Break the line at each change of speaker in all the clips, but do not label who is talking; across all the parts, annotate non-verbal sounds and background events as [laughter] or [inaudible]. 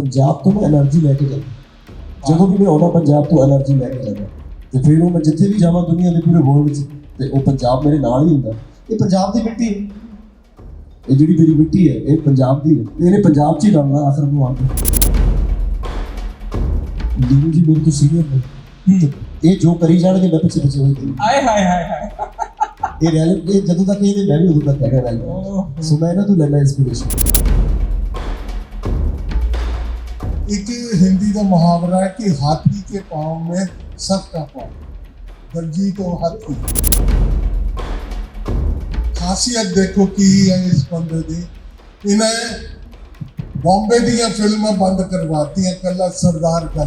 ਪੰਜਾਬ ਤੋਂ ਮੈਂ એનર્ਜੀ ਲੈ ਕੇ ਜਾਂਦਾ। ਜਦੋਂ ਵੀ ਮੈਂ ਆਉਣਾ ਪੰਜਾਬ ਤੋਂ એનર્ਜੀ ਲੈ ਕੇ ਜਾਂਦਾ। ਤੇ ਫਿਰ ਉਹ ਮੈਂ ਜਿੱਥੇ ਵੀ ਜਾਵਾਂ ਦੁਨੀਆ ਦੇ ਪੂਰੇ ਵਰਲਡ ਵਿੱਚ ਤੇ ਉਹ ਪੰਜਾਬ ਮੇਰੇ ਨਾਲ ਹੀ ਹੁੰਦਾ। ਇਹ ਪੰਜਾਬ ਦੀ ਮਿੱਟੀ ਇਹ ਜਿਹੜੀ ਮੇਰੀ ਮਿੱਟੀ ਹੈ ਇਹ ਪੰਜਾਬ ਦੀ ਹੈ। ਇਹਨੇ ਪੰਜਾਬ 'ਚ ਹੀ ਰਹਿਣਾ ਆਖਰ ਨੂੰ ਆਉਂਦਾ ਲੀਨ ਜੀ ਮੇਰੇ ਤੋਂ ਸੀਨੀਅਰ ਨੇ। ਇਹ ਜੋ ਕਰੀ ਜਾਣਗੇ ਮੈਂ ਪਿੱਛੇ ਪਿੱਛੇ ਹੋਈ
ਆਏ ਹਾਏ ਹਾਏ ਹਾਏ।
ਇਹ ਰੈਲ ਜਦੋਂ ਤੱਕ ਇਹਦੇ ਮੈਂ ਵੀ ਉਦੋਂ ਤੱਕ ਹੈਗਾ ਰੈਲ ਸੋ ਮੈਂ ਇਹਨਾਂ ਤੋਂ ਲੈਣਾ
ਇਨਸਪੀਰੇਸ਼ਨ का मुहावरा है कि हाथी के पाँव में सबका पाँव दलजीत और हाथी। खासियत देखो की है इस बंदे दी इन्हें बॉम्बे दियाँ फिल्मां बंद करवाती हैं कला सरदार का।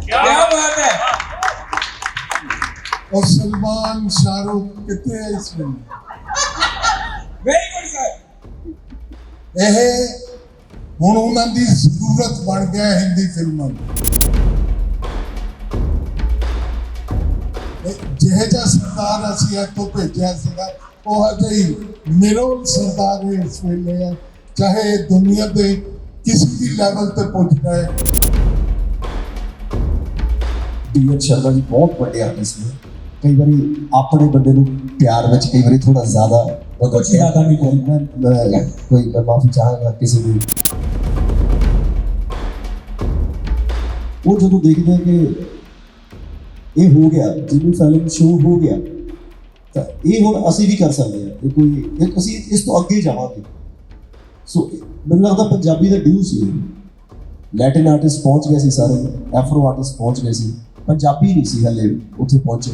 क्या बात है?
और सलमान शाहरुख कितने हैं इस फ़िल्म
वेरी गुड सर।
ਇਹ ਹੁਣ ਉਹਨਾਂ ਦੀ ਜ਼ਰੂਰਤ ਬਣ ਗਿਆ ਹਿੰਦੀ ਫਿਲਮਾਂ ਨੂੰ ਇਹ ਜਿਹੇ ਜਿਹਾ ਸਰਦਾਰ ਅਸੀਂ ਇੱਥੋਂ ਭੇਜਿਆ ਸੀਗਾ, ਉਹ ਅਜੇ ਹੀ ਨਿਰੋਲ ਸਰਦਾਰ ਇਸ ਵੇਲੇ ਹੈ, ਚਾਹੇ ਦੁਨੀਆ ਦੇ ਕਿਸੇ ਵੀ ਲੈਵਲ ਤੇ ਪਹੁੰਚ ਹੈ।
ਡੀਐਨ ਸ਼ਰਮਾ ਜੀ ਬਹੁਤ ਵੱਡੇ ਆਰਟਿਸਟ ਨੇ। ਕਈ ਵਾਰੀ ਆਪਣੇ ਬੰਦੇ ਨੂੰ ਪਿਆਰ ਵਿੱਚ ਕਈ ਵਾਰੀ ਥੋੜਾ ਜ਼ਿਆਦਾ
ਕੁਛ ਜ਼ਿਆਦਾ ਵੀ ਕੋਈ।
ਮੈਂ ਮੈਂ- ਕੋਈ ਮੈਂ ਮਾਫੀ ਚਾਹਾਂਗਾ ਕਿਸੇ ਦੀ ਉਹ ਜਦੋਂ ਦੇਖਦੇ ਆ ਕਿ ਇਹ ਹੋ ਗਿਆ ਜਿਵੇਂ ਫਿਲਮ ਸ਼ੋਅ ਹੋ ਗਿਆ ਤਾਂ ਇਹ ਹੁਣ ਅਸੀਂ ਵੀ ਕਰ ਸਕਦੇ ਹਾਂ ਇਹ ਕੋਈ ਇਹ ਅਸੀਂ ਇਸ ਤੋਂ ਅੱਗੇ ਜਾਵਾਂਗੇ ਸੋ ਮੈਨੂੰ ਲੱਗਦਾ ਪੰਜਾਬੀ ਦਾ ਡਿਊ ਸੀ ਇਹ। ਲੈਟਿਨ ਆਰਟਿਸਟ ਪਹੁੰਚ ਗਏ ਸੀ ਸਾਰੇ ਐਫਰੋ ਆਰਟਿਸਟ ਪਹੁੰਚ ਗਏ ਸੀ ਪੰਜਾਬੀ ਨਹੀਂ ਸੀ ਹਲੇ ਉੱਥੇ ਪਹੁੰਚੇ।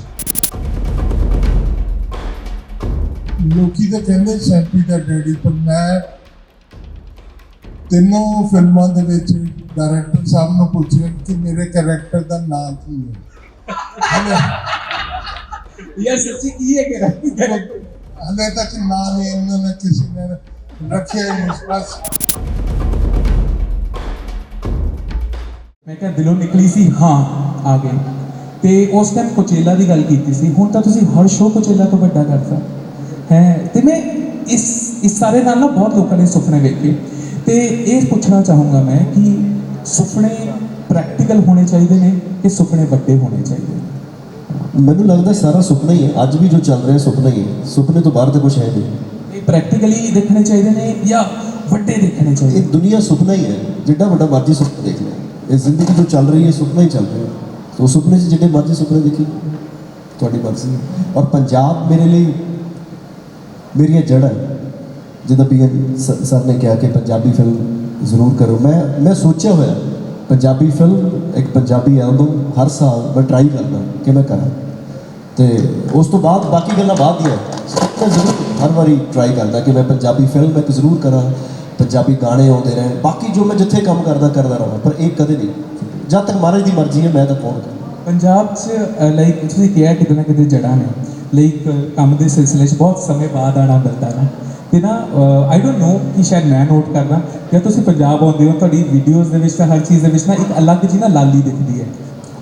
ਲੋਕੀ ਤਾਂ ਕਹਿੰਦੇ ਸੈਂਪੀ ਦਾ ਡੈਡੀ ਪਰ ਮੈਂ ਤਿੰਨੋਂ ਫਿਲਮਾਂ ਦੇ ਵਿੱਚ ਡਾਇਰੈਕਟਰ ਸਾਹਿਬ ਨੂੰ ਪੁੱਛਿਆ ਕਿ ਮੇਰੇ ਕੈਰੈਕਟਰ ਦਾ ਨਾਮ ਕੀ ਹੈ।
ਯਾਰ ਸੱਚੀ ਕੀ ਹੈ ਕਿ
ਹਲੇ ਤੱਕ ਨਾਮ ਨਹੀਂ ਉਹਨਾਂ ਨੇ ਕਿਸੇ ਨੇ ਰੱਖਿਆ ਹੀ ਨਹੀਂ ਬਸ।
ਮੈਂ ਕਿਹਾ ਦਿਲੋਂ ਨਿਕਲੀ ਸੀ ਹਾਂ ਆ ਗਏ। ਤੇ ਉਸ ਟਾਈਮ ਕੋਚੇਲਾ ਦੀ ਗੱਲ ਕੀਤੀ ਸੀ। ਹੁਣ ਤਾਂ ਤੁਸੀਂ ਹਰ ਸ਼ੋਅ ਕੋਚੇਲਾ ਤੋਂ ਵੱਡਾ ਕਰਤਾ। ਹੈ। ਤੇ ਮੈਂ ਇਸ ਇਸ ਸਾਰੇ ਨਾਲ ਨਾ ਬਹੁਤ ਲੋਕਾਂ ਨੇ ਸੁਪਨੇ ਵੇਖੇ। ਤੇ ਇਹ ਪੁੱਛਣਾ ਚਾਹੂੰਗਾ ਮੈਂ ਕਿ ਸੁਪਨੇ ਪ੍ਰੈਕਟੀਕਲ ਹੋਣੇ ਚਾਹੀਦੇ ਨੇ ਕਿ ਸੁਪਨੇ ਵੱਡੇ ਹੋਣੇ ਚਾਹੀਦੇ ਨੇ?
ਮੈਨੂੰ ਲੱਗਦਾ ਸਾਰਾ ਸੁਪਨਾ ਹੀ ਹੈ। ਅੱਜ ਵੀ ਜੋ ਚੱਲ ਰਿਹਾ ਸੁਪਨਾ ਹੀ ਹੈ। ਸੁਪਨੇ ਤੋਂ ਬਾਹਰ ਤਾਂ ਕੁਝ ਹੈ ਨਹੀਂ।
ਇਹ ਪ੍ਰੈਕਟੀਕਲੀ ਦੇਖਣੇ ਚਾਹੀਦੇ ਨੇ ਜਾਂ ਵੱਡੇ ਦੇਖਣੇ ਚਾਹੀਦੇ
ਇਹ ਦੁਨੀਆ ਸੁਪਨਾ ਹੀ ਹੈ। ਜਿੱਡਾ ਵੱਡਾ ਮਰਜ਼ੀ ਸੁਪਨਾ ਦੇਖ ਲੈ। ਇਹ ਜ਼ਿੰਦਗੀ ਜੋ ਚੱਲ ਰਹੀ ਹੈ ਸੁਪਨਾ ਹੀ ਚੱਲ ਰਿਹਾ। ਸੋ ਸੁਪਨੇ 'ਚ ਜਿੱਡੇ ਮਰਜ਼ੀ ਸੁਪਨੇ ਦੇਖੀ। ਤੁਹਾਡੀ ਮਰਜ਼ੀ ਔਰ ਪੰਜਾਬ ਮੇਰੇ ਲਈ ਮੇਰੀਆਂ ਜੜ੍ਹਾਂ ਹੈ ਜਿੱਦਾਂ ਵੀ ਸਰ ਨੇ ਕਿਹਾ ਕਿ ਪੰਜਾਬੀ ਫਿਲਮ ਜ਼ਰੂਰ ਕਰੋ। ਮੈਂ ਮੈਂ ਸੋਚਿਆ ਹੋਇਆ, ਪੰਜਾਬੀ ਫਿਲਮ ਇੱਕ ਪੰਜਾਬੀ ਐਲਬਮ ਹਰ ਸਾਲ ਮੈਂ ਟਰਾਈ ਕਰਦਾ ਕਿ ਮੈਂ ਕਰਾਂ। ਤੇ ਉਸ ਤੋਂ ਬਾਅਦ ਬਾਕੀ ਗੱਲਾਂ ਬਾਅਦ ਦੀਆਂ ਮੈਂ ਜ਼ਰੂਰ ਹਰ ਵਾਰੀ ਟਰਾਈ ਕਰਦਾ ਕਿ ਮੈਂ ਪੰਜਾਬੀ ਫਿਲਮ ਇੱਕ ਜ਼ਰੂਰ ਕਰਾਂ, ਪੰਜਾਬੀ ਗਾਣੇ ਆਉਂਦੇ ਰਹਿਣ। ਬਾਕੀ ਜੋ ਮੈਂ ਜਿੱਥੇ ਕੰਮ ਕਰਦਾ ਕਰਦਾ ਰਹਾਂ। ਪਰ ਇਹ ਕਦੇ ਨਹੀਂ। ਜਦ ਤੱਕ ਮਹਾਰਾਜ ਦੀ ਮਰਜ਼ੀ ਹੈ, ਮੈਂ ਤਾਂ ਕੌਣ ਕਰਾਂ
ਪੰਜਾਬ 'ਚ ਲਾਈਕ ਤੁਸੀਂ ਕਿਹਾ ਕਿਤੇ ਨਾ ਕਿਤੇ ਜੜ੍ਹਾਂ ਨੇ। ਲਾਈਕ, ਕੰਮ ਦੇ ਸਿਲਸਿਲੇ 'ਚ ਬਹੁਤ ਸਮੇਂ ਬਾਅਦ ਆਣਾ ਮਿਲਦਾ ਨਾ। ਤੇ ਨਾ ਆਈ ਡੋਨਟ ਨੋ ਕਿ ਸ਼ਾਇਦ ਮੈਂ ਨੋਟ ਕਰਦਾ ਜਦ ਤੁਸੀਂ ਪੰਜਾਬ ਆਉਂਦੇ ਹੋ, ਤੁਹਾਡੀ ਵੀਡੀਓਜ਼ ਦੇ ਵਿੱਚ ਤਾਂ ਹਰ ਚੀਜ਼ ਦੇ ਵਿੱਚ ਨਾ ਇੱਕ ਅਲੱਗ ਜੀ ਨਾ ਲਾਲੀ ਦਿਖਦੀ ਹੈ।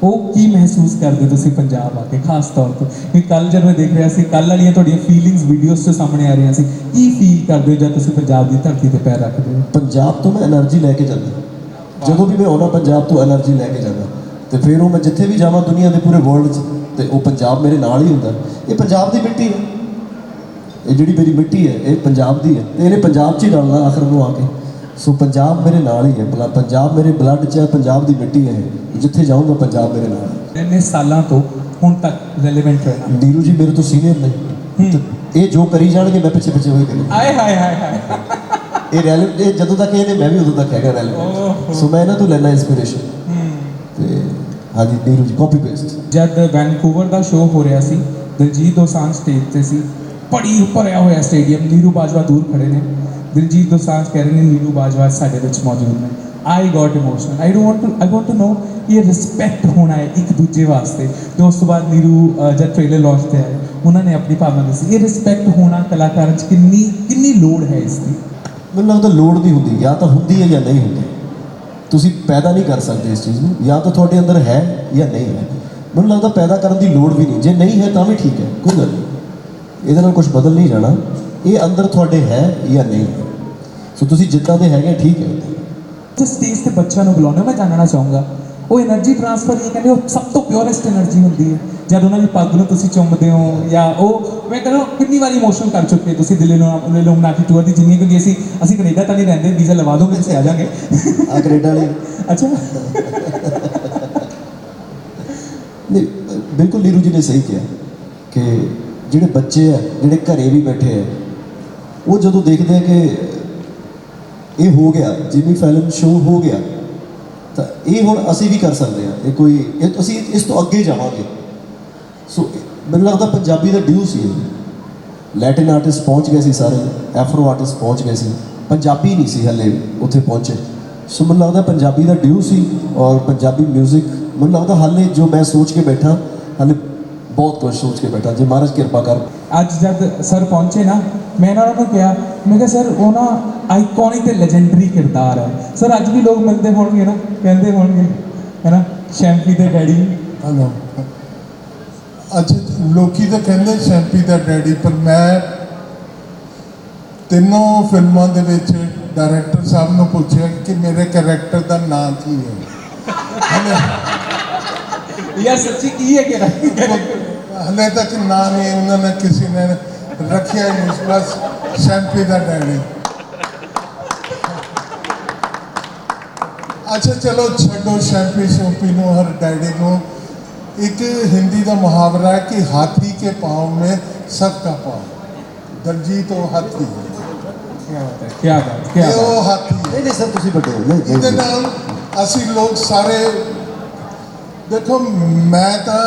ਉਹ ਕੀ ਮਹਿਸੂਸ ਕਰਦੇ ਤੁਸੀਂ ਪੰਜਾਬ ਆ ਕੇ, ਖਾਸ ਤੌਰ ਤੇ? ਕਿ ਕੱਲ ਜਦ ਮੈਂ ਦੇਖ ਰਿਹਾ ਸੀ ਕੱਲ ਵਾਲੀਆਂ ਤੁਹਾਡੀਆਂ ਫੀਲਿੰਗਸ ਵੀਡੀਓਜ਼ 'ਚ ਸਾਹਮਣੇ ਆ ਰਹੀਆਂ ਸੀ, ਕੀ ਫੀਲ ਕਰਦੇ ਹੋ ਜਦ ਤੁਸੀਂ ਪੰਜਾਬ ਦੀ ਧਰਤੀ ਤੇ ਪੈਰ ਰੱਖਦੇ ਹੋ?
ਪੰਜਾਬ ਤੋਂ ਮੈਂ એનર્ਜੀ ਲੈ ਕੇ ਜਾਂਦਾ। ਜਦੋਂ ਵੀ ਮੈਂ ਆਉਣਾ ਪੰਜਾਬ ਤੋਂ એનર્ਜੀ ਲੈ ਕੇ ਜਾਂਦਾ। ਤੇ ਫਿਰ ਉਹ ਮੈਂ ਜਿੱਥੇ ਵੀ ਜਾਵਾਂ ਦੁਨੀਆ ਦੇ ਪੂਰੇ ਵਰਲਡ 'ਚ ਤੇ ਉਹ ਪੰਜਾਬ ਮੇਰੇ ਨਾਲ ਹੀ ਹੁੰਦਾ। ਇਹ ਪੰਜਾਬ ਦੀ ਮਿੱਟੀ ਹੈ। ਇਹ ਜਿਹੜੀ ਮੇਰੀ ਮਿੱਟੀ ਹੈ ਇਹ ਪੰਜਾਬ ਦੀ ਹੈ ਤੇ ਇਹਨੇ ਪੰਜਾਬ 'ਚ ਹੀ ਰਲਣਾ ਆਖਰ ਨੂੰ ਆ ਕੇ। ਸੋ ਪੰਜਾਬ ਮੇਰੇ ਨਾਲ ਹੀ ਹੈ ਬਲਾ- ਪੰਜਾਬ ਮੇਰੇ ਬਲੱਡ 'ਚ ਹੈ ਪੰਜਾਬ ਦੀ ਮਿੱਟੀ ਹੈ ਇਹ। ਜਿੱਥੇ ਜਾਊਂਗਾ ਪੰਜਾਬ ਮੇਰੇ ਨਾਲ। ਹੈ।
ਇੰਨੇ ਸਾਲਾਂ ਤੋਂ ਹੁਣ ਤੱਕ ਰੈਲੇਵੈਂਟ ਰਹਿਣਾ।
ਨੀਰੂ ਜੀ ਮੇਰੇ ਤੋਂ ਸੀਨੀਅਰ ਨੇ। ਇਹ ਜੋ ਕਰੀ ਜਾਣਗੇ ਮੈਂ ਪਿੱਛੇ ਪਿੱਛੇ ਹੋਈ ਕਰੀ।
ਆਏ ਹਾਏ ਹਾਏ ਹਾਏ
ਇਹ ਰੈਲ ਇਹ ਜਦੋਂ ਤੱਕ ਇਹਨੇ ਮੈਂ ਵੀ ਉਦੋਂ ਤੱਕ ਹੈਗਾ ਰੈਲ
ਓਹੋ।
ਸੋ ਮੈਂ ਇਹਨਾਂ ਤੋਂ ਲੈਣਾ ਤੇ ਹਾਂਜੀ ਨੀਰੂ ਜੀ ਕਾਪੀ ਪੇਸਟ
ਜਦ ਵੈਨਕੂਵਰ ਦਾ ਸ਼ੋਅ ਹੋ ਰਿਹਾ ਸੀ ਦਿਲਜੀਤ ਦੋਸਾਂਝ ਸਟੇਜ ਤੇ ਸੀ ਬੜੀ ਭਰਿਆ ਹੋਇਆ ਸਟੇਡੀਅਮ ਨੀਰੂ ਬਾਜਵਾ ਦੂਰ ਖੜੇ ਨੇ। ਦਿਲਜੀਤ ਦੋਸਾਂਝ ਕਹਿ ਰਹੇ ਨੇ ਨੀਰੂ ਬਾਜਵਾ ਸਾਡੇ ਵਿੱਚ ਮੌਜੂਦ ਨੇ। I got emotional I don't want to I want to know ਇਹ ਰਿਸਪੈਕਟ ਹੋਣਾ ਹੈ ਇੱਕ ਦੂਜੇ ਵਾਸਤੇ। ਤੇ ਉਸ ਤੋਂ ਬਾਅਦ ਨੀਰੂ ਜਦ ਟ੍ਰੇਲਰ ਲਾਂਚ ਤੇ ਆਏ ਉਹਨਾਂ ਨੇ ਆਪਣੀ ਭਾਵਨਾ ਦੱਸੀ ਇਹ ਰਿਸਪੈਕਟ ਹੋਣਾ ਕਲਾਕਾਰਾਂ 'ਚ ਕਿੰਨੀ ਕਿੰਨੀ ਲੋੜ ਹੈ ਇਸ ਦੀ?
ਮੈਨੂੰ ਲੱਗਦਾ ਲੋੜ ਨਹੀਂ ਹੁੰਦੀ ਜਾਂ ਤਾਂ ਹੁੰਦੀ ਹੈ ਜਾਂ ਨਹੀਂ ਹੁੰਦੀ। ਤੁਸੀਂ ਪੈਦਾ ਨਹੀਂ ਕਰ ਸਕਦੇ ਇਸ ਚੀਜ਼ ਨੂੰ। ਜਾਂ ਤਾਂ ਤੁਹਾਡੇ ਅੰਦਰ ਹੈ ਜਾਂ ਨਹੀਂ ਹੈ। ਮੈਨੂੰ ਲੱਗਦਾ ਪੈਦਾ ਕਰਨ ਦੀ ਲੋੜ ਵੀ ਨਹੀਂ। ਜੇ ਨਹੀਂ ਹੈ ਤਾਂ ਵੀ ਠੀਕ ਹੈ। ਕੋਈ ਗੱਲ ਨਹੀਂ। ਇਹਦੇ ਨਾਲ ਕੁਝ ਬਦਲ ਨਹੀਂ ਜਾਣਾ। ਇਹ ਅੰਦਰ ਤੁਹਾਡੇ ਹੈ ਜਾਂ ਨਹੀਂ ਸੋ ਤੁਸੀਂ ਜਿੱਦਾਂ ਦੇ ਹੈਗੇ ਠੀਕ ਹੈ।
ਜਿਸ ਸਟੇਜ ਤੇ ਬੱਚਿਆਂ ਨੂੰ ਬੁਲਾਉਣਾ ਮੈਂ ਜਾਣਨਾ ਚਾਹੂੰਗਾ। ਉਹ એનર્ਜੀ ਟ੍ਰਾਂਸਫਰ ਇਹ ਕਹਿੰਦੇ, ਉਹ ਸਭ ਤੋਂ ਪਿਓਰੈਸਟ એનર્ਜੀ ਹੁੰਦੀ ਹੈ। ਜਦ ਉਹਨਾਂ ਦੀ ਪੱਗ ਨੂੰ ਤੁਸੀਂ ਚੁੰਮਦੇ ਹੋ ਜਾਂ ਉਹ ਮੈਂ ਕਹਿੰਦਾ ਕਿੰਨੀ ਵਾਰੀ ਇਮੋਸ਼ਨ ਕਰ ਚੁੱਕੇ ਤੁਸੀਂ ਦਿੱਲੀ ਨੂੰ ਲੋਮਨਾਟੀ ਟੂਰ ਦੀ ਜਿੰਨੀ ਕਿਉਂਕਿ ਅਸੀਂ ਅਸੀਂ ਕੈਨੇਡਾ ਤਾਂ ਨਹੀਂ ਰਹਿੰਦੇ ਵੀਜ਼ਾ ਲਵਾ ਦੋਗੇ ਤੁਸੀਂ ਆ ਜਾਗੇ।
ਆ ਕੈਨੇਡਾ ਵਾਲੇ।
ਅੱਛਾ।
ਨਹੀਂ ਬਿਲਕੁਲ ਨੀਰੂ ਜੀ ਨੇ ਸਹੀ ਕਿਹਾ ਕਿ ਜਿਹੜੇ ਬੱਚੇ ਆ ਜਿਹੜੇ ਘਰੇ ਵੀ ਬੈਠੇ ਆ ਉਹ ਜਦੋਂ ਦੇਖਦੇ ਆ ਕਿ ਇਹ ਹੋ ਗਿਆ ਜਿਮੀ ਫੈਲਨ ਸ਼ੋਅ ਹੋ ਗਿਆ ਤਾਂ ਇਹ ਹੁਣ ਅਸੀਂ ਵੀ ਕਰ ਸਕਦੇ ਆ ਇਹ ਕੋਈ ਇਹ ਅਸੀਂ ਇਸ ਤੋਂ ਅੱਗੇ ਜਾਵਾਂਗੇ। ਮੈਨੂੰ ਲੱਗਦਾ ਪੰਜਾਬੀ ਦਾ ਡਿਊ ਸੀ ਲੈਟਿਨ ਆਰਟਿਸਟ ਪਹੁੰਚ ਗਏ ਸੀ ਸਾਰੇ ਐਫਰੋ ਆਰਟਿਸਟ ਪਹੁੰਚ ਗਏ ਸੀ। ਪੰਜਾਬੀ ਨਹੀਂ ਸੀ ਹਲੇ ਉੱਥੇ ਪਹੁੰਚੇ। ਸੋ ਮੈਨੂੰ ਲੱਗਦਾ ਪੰਜਾਬੀ ਦਾ ਡਿਊ ਸੀ ਔਰ ਪੰਜਾਬੀ 뮤직 ਮੈਨੂੰ ਲੱਗਦਾ ਹਾਲੇ ਜੋ ਮੈਂ ਸੋਚ ਕੇ ਬੈਠਾ ਹਾਲੇ ਬਹੁਤ ਕੁਝ ਸੋਚ ਕੇ ਬੈਠਾ। ਜੇ ਮਹਾਰਾਜ ਕਿਰਪਾ ਕਰ।
ਅੱਜ ਜਦ ਸਰ ਪਹੁੰਚੇ ਨਾ ਮੈਂ ਇਹਨਾਂ ਨੂੰ ਕਿਹਾ ਮੈਂ ਕਿਹਾ ਸਰ ਉਹ ਨਾ ਆਈਕੋਨਿਕ ਤੇ ਲੈਜੈਂਡਰੀ ਕਿਰਦਾਰ ਹੈ। ਸਰ ਅੱਜ ਵੀ ਲੋਕ ਮਿਲਦੇ ਹੋਣਗੇ ਨਾ ਕਹਿੰਦੇ ਹੋਣਗੇ ਹੈ ਨਾ ਸ਼ੈਂਪੀ ਦੇ ਡੈਡੀ।
ਹਲੋ ਅੱਜ ਲੋਕੀ ਤਾਂ ਕਹਿੰਦੇ ਸ਼ੈਂਪੀ ਦਾ ਡੈਡੀ ਪਰ ਮੈਂ ਤਿੰਨੋਂ ਫਿਲਮਾਂ ਦੇ ਵਿੱਚ ਡਾਇਰੈਕਟਰ ਸਾਹਿਬ ਨੂੰ ਪੁੱਛਿਆ ਕਿ ਮੇਰੇ ਕੈਰੈਕਟਰ ਦਾ ਨਾਂ ਕੀ ਹੈ।
ਯਾਰ ਸੱਚੀ ਕੀ ਹੈ ਕਿਹੜਾ?
ਹਲੇ ਤੱਕ ਨਾਂ ਨਹੀਂ ਉਹਨਾਂ ਨੇ ਕਿਸੇ ਨੇ ਰੱਖਿਆ ਹੀ ਨਹੀਂ ਬਸ ਸ਼ੈਂਪੀ ਦਾ ਡੈਡੀ। ਅੱਛਾ ਚਲੋ ਛੱਡੋ ਸ਼ੈਂਪੀ ਸ਼ੈਂਪੀ ਨੂੰ ਹਰ ਡੈਡੀ ਨੂੰ। ਇੱਕ ਹਿੰਦੀ ਦਾ ਮੁਹਾਵਰਾ ਹੈ ਕਿ ਹਾਥੀ ਕੇ ਪਾਉ ਮੇ ਸਭ ਦਾ ਪਾਉ। ਦਲਜੀਤ ਉਹ ਹਾਥੀ
ਕੀ ਬਾਤ ਕੀ ਬਾਤ
ਉਹ ਹਾਥੀ
ਨਹੀਂ ਨਹੀਂ ਸਰ ਤੁਸੀਂ ਬਤਾਓ
ਇਹਦੇ ਨਾਲ ਅਸੀਂ ਲੋਕ ਸਾਰੇ ਦੇਖੋ ਮੈਂ ਤਾਂ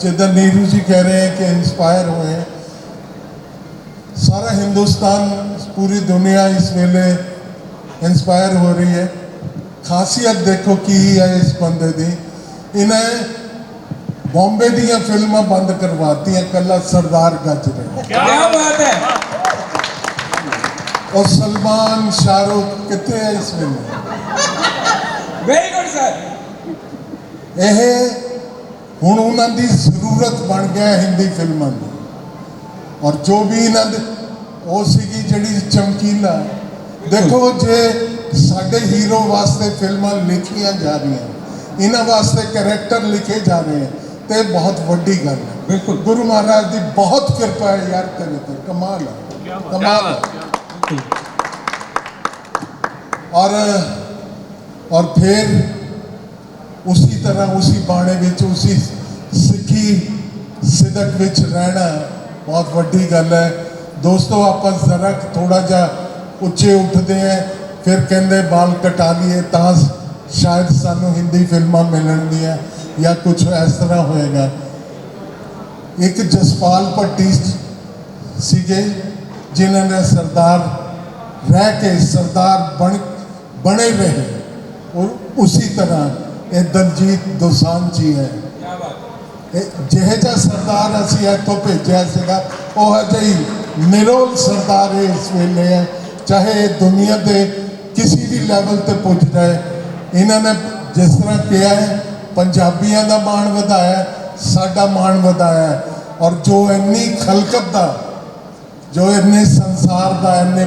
ਜਿੱਦਾਂ ਨੀਰੂ ਜੀ ਕਹਿ ਰਹੇ ਕਿ ਇਨਸਪਾਇਰ ਹੋਏ ਸਾਰਾ ਹਿੰਦੁਸਤਾਨ ਪੂਰੀ ਦੁਨੀਆ ਇਸ ਵੇਲੇ ਇਨਸਪਾਇਰ ਹੋ ਰਹੀ ਹੈ। ਖਾਸੀਅਤ ਦੇਖੋ ਕੀ ਹੈ ਇਸ ਬੰਦੇ ਦੀ। ਇਹਨੇ ਬੰਬੇ ਦੀਆਂ ਫਿਲਮਾਂ ਬੰਦ ਕਰਵਾਤੀਆਂ ਕੱਲਾ ਸਰਦਾਰ ਗੱਜ ਰਹੇ।
ਕੀ ਬਾਤ ਹੈ।
ਔਰ ਸਲਮਾਨ ਸ਼ਾਹਰੁਖ ਕਿੱਥੇ ਹੈ ਇਸ ਵੇਲੇ?
ਵੈਰੀ ਗੁੱਡ ਸਰ
ਇਹ ਹੁਣ ਉਹਨਾਂ ਦੀ ਜ਼ਰੂਰਤ ਬਣ ਗਿਆ ਹਿੰਦੀ ਫਿਲਮਾਂ ਦੀ। ਔਰ ਜੋ ਵੀ ਇਹਨਾਂ ਦੇ ਉਹ ਸੀਗੀ ਜਿਹੜੀ ਚਮਕੀਲਾ। ਦੇਖੋ ਜੇ ਸਾਡੇ ਹੀਰੋ ਵਾਸਤੇ ਫਿਲਮਾਂ ਲਿਖੀਆਂ ਜਾ ਰਹੀਆਂ ਇਹਨਾਂ ਵਾਸਤੇ ਕੈਰੈਕਟਰ ਲਿਖੇ ਜਾ ਰਹੇ ਹੈ ਤੇ ਬਹੁਤ ਵੱਡੀ ਗੱਲ ਹੈ
ਬਿਲਕੁਲ।
ਗੁਰੂ ਮਹਾਰਾਜ ਦੀ ਬਹੁਤ ਕਿਰਪਾ ਹੈ ਯਾਰ ਤੇਰੇ ਤੇ ਕਮਾਲ ਹੈ ਕਮਾਲ ਹੈ और और फिर ਉਸੀ ਤਰ੍ਹਾਂ ਉਸੀ ਬਾਣੇ ਵਿੱਚ ਉਸੀ ਸਿੱਖੀ ਸਿਦਕ ਵਿੱਚ ਰਹਿਣਾ ਬਹੁਤ ਵੱਡੀ ਗੱਲ ਹੈ ਦੋਸਤੋ ਆਪਾਂ ਜ਼ਰਾ ਥੋੜਾ ਜਿਹਾ ਉੱਚੇ ਉੱਠਦੇ ਆ ਫਿਰ ਕਹਿੰਦੇ ਬਾਲ ਕਟਾ ਲਈਏ ਤਾਂ ਸ਼ਾਇਦ ਸਾਨੂੰ ਹਿੰਦੀ ਫਿਲਮਾਂ ਮਿਲਣਗੀਆਂ ਜਾਂ ਕੁਝ ਇਸ ਤਰ੍ਹਾਂ ਹੋਏਗਾ ਇੱਕ ਜਸਪਾਲ ਭੱਟੀ ਸੀਗੇ ਜਿਨ੍ਹਾਂ ਨੇ ਸਰਦਾਰ ਰਹਿ ਕੇ ਸਰਦਾਰ ਬਣ ਬਣੇ ਰਹੇ ਔਰ ਉਸੇ ਤਰ੍ਹਾਂ ਇਹ ਦਲਜੀਤ ਦੋਸਾਂਝ ਜੀ ਹੈ ਜਿਹੇ ਜਿਹਾ ਸਰਦਾਰ ਅਸੀਂ ਇੱਥੋਂ ਭੇਜਿਆ ਸੀਗਾ ਉਹ ਜਿਹੀ ਨਿਰੋਲ ਸਰਦਾਰ ਹੈ ਇਸ ਵੇਲੇ ਹੈ ਚਾਹੇ ਦੁਨੀਆ ਦੇ ਕਿਸੇ ਵੀ ਲੈਵਲ ਤੇ ਪੁੱਜ ਜਾਏ ਇਹਨਾਂ ਨੇ ਜਿਸ ਤਰ੍ਹਾਂ ਕਿਹਾ ਹੈ, ਪੰਜਾਬੀਆਂ ਦਾ ਮਾਣ ਵਧਾਇਆ ਸਾਡਾ ਮਾਣ ਵਧਾਇਆ ਔਰ ਜੋ ਇੰਨੀ ਖਲਕਤ ਦਾ, ਜੋ ਇੰਨੇ ਸੰਸਾਰ ਦਾ, ਇੰਨੇ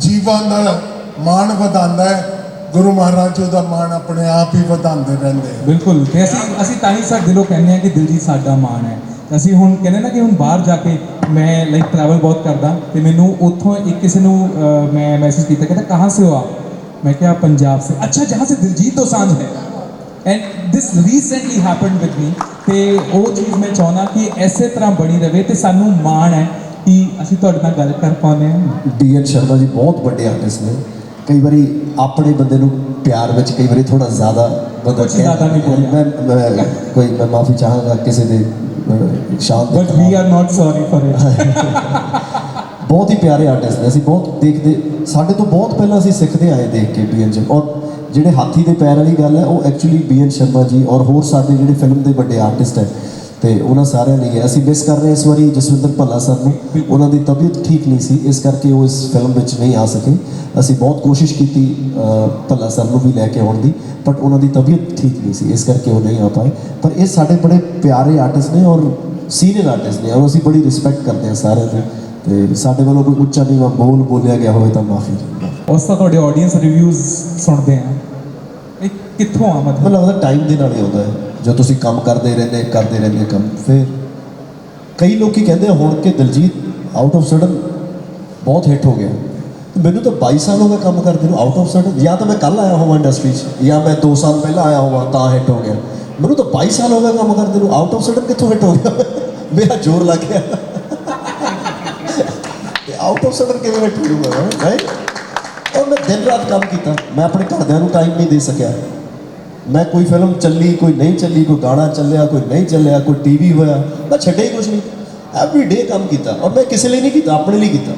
ਜੀਵਾਂ ਦਾ ਮਾਣ ਵਧਾਉਂਦਾ ਹੈ, ਗੁਰੂ ਮਹਾਰਾਜ ਜੀ ਦਾ ਮਾਣ ਆਪਣੇ ਆਪ ਹੀ ਵਧਾਉਂਦੇ ਰਹਿੰਦੇ
ਬਿਲਕੁਲ, ਤੇ ਅਸੀਂ ਅਸੀਂ ਤਾਂ ਹੀ ਸਾਡੇ ਦਿਲੋਂ ਕਹਿੰਦੇ ਆ ਕਿ ਦਿਲਜੀਤ ਸਾਡਾ ਮਾਣ ਹੈ। ਅਸੀਂ ਹੁਣ ਕਹਿੰਦੇ ਨਾ ਕਿ ਹੁਣ ਬਾਹਰ ਜਾ ਕੇ ਮੈਂ ਲਾਈਕ ਟਰੈਵਲ ਬਹੁਤ ਕਰਦਾ, ਤੇ ਮੈਨੂੰ ਉੱਥੋਂ ਇੱਕ ਕਿਸੇ ਨੂੰ ਮੈਂ ਮੈਸੇਜ ਕੀਤਾ, ਕਹਿੰਦਾ, ਕਹਾਂ ਸੇ ਹੋ ਆਪ? ਮੈਂ ਕਿਹਾ ਪੰਜਾਬ ਸੇ ਅੱਛਾ ਜਹਾਂ ਸੇ ਦਿਲਜੀਤ ਦੋਸਾਂਝ ਹੈ and this recently happened with me ਤੇ ਉਹ ਚੀਜ਼ ਮੈਂ ਚਾਹੁੰਦਾ ਕਿ ਐਸੇ ਤਰ੍ਹਾਂ ਬਣੀ ਰਵੇ ਤੇ ਸਾਨੂੰ ਮਾਣ ਹੈ ਕਿ ਅਸੀਂ ਤੁਹਾਡੇ ਨਾਲ ਗੱਲ ਕਰ ਪਾਉਂਦੇ ਹਾਂ
ਡੀਐਨ ਸ਼ਰਮਾ ਜੀ ਬਹੁਤ ਵੱਡੇ ਆਰਟਿਸਟ ਨੇ ਕਈ ਵਾਰੀ ਆਪਣੇ ਬੰਦੇ ਨੂੰ ਪਿਆਰ ਵਿੱਚ ਕਈ ਵਾਰੀ ਥੋੜਾ ਜ਼ਿਆਦਾ ਬੰਦਾ
ਜ਼ਿਆਦਾ ਨਹੀਂ ਬੋਲਿਆ।
ਮੈਂ ਕੋਈ ਮੈਂ ਮਾਫੀ ਚਾਹਾਂਗਾ ਕਿਸੇ ਦੇ ਸ਼ਾਂਤ
but we are not sorry for it
ਬਹੁਤ ਹੀ ਪਿਆਰੇ ਆਰਟਿਸਟ ਨੇ ਅਸੀਂ ਬਹੁਤ ਦੇਖਦੇ ਸਾਡੇ ਤੋਂ ਬਹੁਤ ਪਹਿਲਾਂ ਅਸੀਂ ਸਿੱਖਦੇ ਆਏ ਦੇਖ ਕੇ ਬੀਐਨ ਸ਼ਰਮਾ ਔਰ ਜਿਹੜੇ ਹਾਥੀ ਦੇ ਪੈਰ ਵਾਲੀ ਗੱਲ ਹੈ, ਉਹ ਐਕਚੁਅਲੀ ਬੀਐਨ ਸ਼ਰਮਾ ਜੀ ਔਰ ਹੋਰ ਸਾਡੇ ਜਿਹੜੇ ਫਿਲਮ ਦੇ ਵੱਡੇ ਆਰਟਿਸਟ ਹੈ ਤੇ ਉਹਨਾਂ ਸਾਰਿਆਂ ਲਈ ਹੈ। ਅਸੀਂ ਮਿਸ ਕਰ ਰਹੇ ਇਸ ਵਾਰੀ ਜਸਵਿੰਦਰ ਭੱਲਾ ਸਰ ਨੂੰ। ਉਹਨਾਂ ਦੀ ਤਬੀਅਤ ਠੀਕ ਨਹੀਂ ਸੀ, ਇਸ ਕਰਕੇ ਉਹ ਇਸ ਫਿਲਮ ਵਿੱਚ ਨਹੀਂ ਆ ਸਕੇ। ਅਸੀਂ ਬਹੁਤ ਕੋਸ਼ਿਸ਼ ਕੀਤੀ ਭੱਲਾ ਸਰ ਨੂੰ ਵੀ ਲੈ ਕੇ ਆਉਣ ਦੀ ਬਟ ਉਹਨਾਂ ਦੀ ਤਬੀਅਤ ਠੀਕ ਨਹੀਂ ਸੀ, ਇਸ ਕਰਕੇ ਉਹ ਨਹੀਂ ਆ ਪਾਏ। ਪਰ ਇਹ ਸਾਡੇ ਬੜੇ ਪਿਆਰੇ ਆਰਟਿਸਟ ਨੇ ਔਰ ਸੀਨੀਅਰ ਆਰਟਿਸਟ ਨੇ ਔਰ ਅਸੀਂ ਬੜੀ ਰਿਸਪੈਕਟ ਕਰਦੇ ਹਾਂ ਸਾਰਿਆਂ ਦੀ ਤੇ ਸਾਡੇ ਵੱਲੋਂ ਕੋਈ ਉੱਚਾ ਨੀਵਾਂ ਬੋਲ ਬੋਲਿਆ ਗਿਆ ਹੋਵੇ ਤਾਂ ਮਾਫੀ
ਉਸ ਤੋਂ ਤੁਹਾਡੇ ਆਡੀਅנס ਰਿਵਿਊਜ਼ ਸੁਣਦੇ ਆ। ਇਹ ਕਿੱਥੋਂ ਆ
ਮੈਨੂੰ
ਮਤਲਬ
ਲੱਗਦਾ ਟਾਈਮ ਦੇ ਨਾਲ ਹੀ ਆਉਂਦਾ ਹੈ। ਜਦੋਂ ਤੁਸੀਂ ਕੰਮ ਕਰਦੇ ਰਹਿੰਦੇ ਕਰਦੇ ਰਹਿੰਦੇ ਕੰਮ ਫਿਰ ਕਈ ਲੋਕੀ ਕਹਿੰਦੇ ਆ ਹੁਣ ਕਿ ਦਿਲਜੀਤ ਆਊਟ ਆਫ ਸਡਨ ਬਹੁਤ ਹਿੱਟ ਹੋ ਗਿਆ। ਮੈਨੂੰ ਤਾਂ 22 ਸਾਲ ਹੋ ਗਏ ਕੰਮ ਕਰਦੇ ਨੂੰ ਆਊਟ ਆਫ ਸਡਨ ਜਾਂ ਤਾਂ ਮੈਂ ਕੱਲ ਆਇਆ ਹੋਵਾਂ ਇੰਡਸਟਰੀ 'ਚ ਜਾਂ ਮੈਂ 2 ਸਾਲ ਪਹਿਲਾਂ ਆਇਆ ਹੋਵਾਂ ਤਾਂ ਹਿੱਟ ਹੋ ਗਿਆ। ਮੈਨੂੰ ਤਾਂ 22 ਸਾਲ ਹੋ ਗਏ ਕੰਮ ਕਰਦੇ ਨੂੰ ਆਊਟ ਆਫ ਸਡਨ ਕਿੱਥੋਂ ਹਿੱਟ ਹੋ ਗਿਆ? [laughs] ਮੇਰਾ ਜ਼ੋਰ ਲੱਗ ਗਿਆ। ਆਊਟ ਆਫ ਸਡਨ ਕਿਵੇਂ ਹੋ ਗਿਆ ਰਾਈਟ ਔਰ ਮੈਂ ਦਿਨ ਰਾਤ ਕੰਮ ਕੀਤਾ। ਮੈਂ ਆਪਣੇ ਘਰਦਿਆਂ ਨੂੰ ਟਾਈਮ ਨਹੀਂ ਦੇ ਸਕਿਆ। ਮੈਂ ਕੋਈ ਫਿਲਮ ਚੱਲੀ ਕੋਈ ਨਹੀਂ ਚੱਲੀ ਕੋਈ ਗਾਣਾ ਚੱਲਿਆ ਕੋਈ ਨਹੀਂ ਚੱਲਿਆ ਕੋਈ ਟੀਵੀ ਹੋਇਆ ਮੈਂ ਛੱਡਿਆ ਹੀ ਕੁਝ ਨਹੀਂ। ਐਵਰੀ ਡੇ ਕੰਮ ਕੀਤਾ ਔਰ ਮੈਂ ਕਿਸੇ ਲਈ ਨਹੀਂ ਕੀਤਾ ਆਪਣੇ ਲਈ ਕੀਤਾ।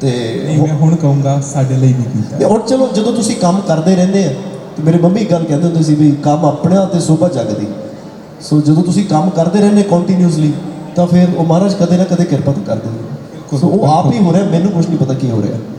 ਤੇ
ਮੈਂ ਹੁਣ ਕਹੂੰਗਾ ਸਾਡੇ ਲਈ ਵੀ ਕੀਤਾ।
ਤੇ ਹੁਣ ਚਲੋ ਜਦੋਂ ਤੁਸੀਂ ਕੰਮ ਕਰਦੇ ਰਹਿੰਦੇ ਆ ਤੇ ਮੇਰੇ ਮੰਮੀ ਗੱਲ ਕਹਿੰਦੇ ਹੁੰਦੇ ਸੀ ਵੀ ਕੰਮ ਆਪਣਿਆਂ ਤੇ ਸੋਭਾ ਜਗਦੀ। ਸੋ ਜਦੋਂ ਤੁਸੀਂ ਕੰਮ ਕਰਦੇ ਰਹਿੰਦੇ ਕੰਟੀਨਿਊਸਲੀ ਤਾਂ ਫਿਰ ਉਹ ਮਹਾਰਾਜ ਕਦੇ ਨਾ ਕਦੇ ਕਿਰਪਾ ਤਾਂ ਕਰਦੇ ਨੇ। ਸੋ ਉਹ ਆਪ ਹੀ ਹੋ ਰਿਹਾ ਮੈਨੂੰ ਕੁਝ ਨਹੀਂ ਪਤਾ ਕੀ ਹੋ ਰਿਹਾ।